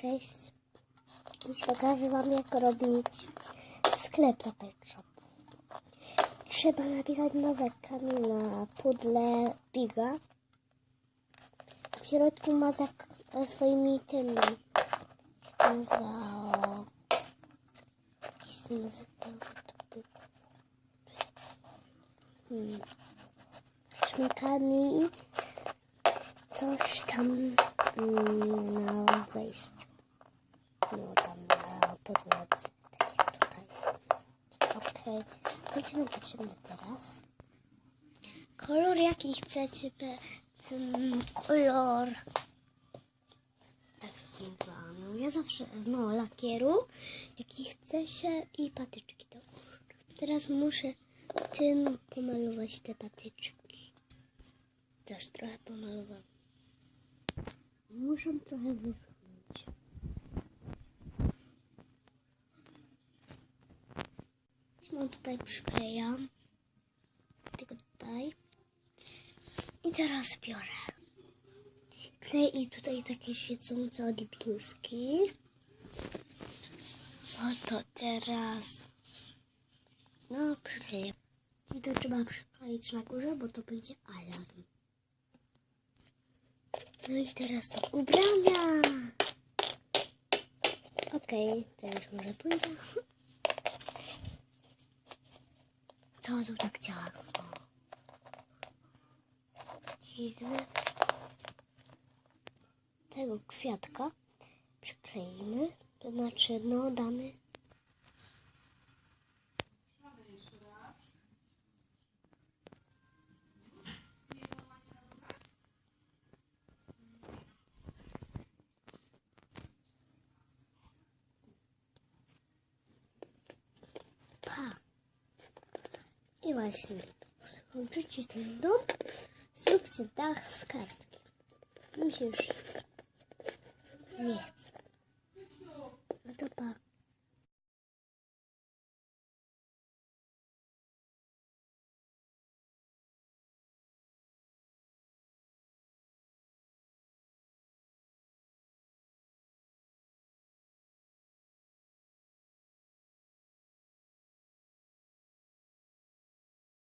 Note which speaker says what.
Speaker 1: Cześć. Dziś pokażę Wam jak robić sklep pet shop. Trzeba napisać mazakami na pudle Biga. W środku mazak e, swoimi tymi. Nazywało? Hmm. Coś tam mm, na wejściu. No tam na podłodze, tak jak tutaj. Co nam potrzebne teraz? Kolor jaki chcecie, ten kolor taki no ja zawsze, no lakieru, jaki chce się i patyczki do góry. Teraz muszę tym pomalować te patyczki. Też trochę pomalowałam. Muszę trochę wyschnąć. Mam tutaj przyklejam. Tylko tutaj. I teraz biorę. Klej i tutaj takie świecące odblaski. Oto teraz. No, przykleję. I to trzeba przykleić na górze, bo to będzie alarm. No i teraz do ubrania. Okej, to już może pójdę. Tu tak działa? Dziwne. Tego kwiatka przykleimy. To znaczy, no damy. и восьми. Получу чистый дом в суп цветах с картки. Ну, Нет.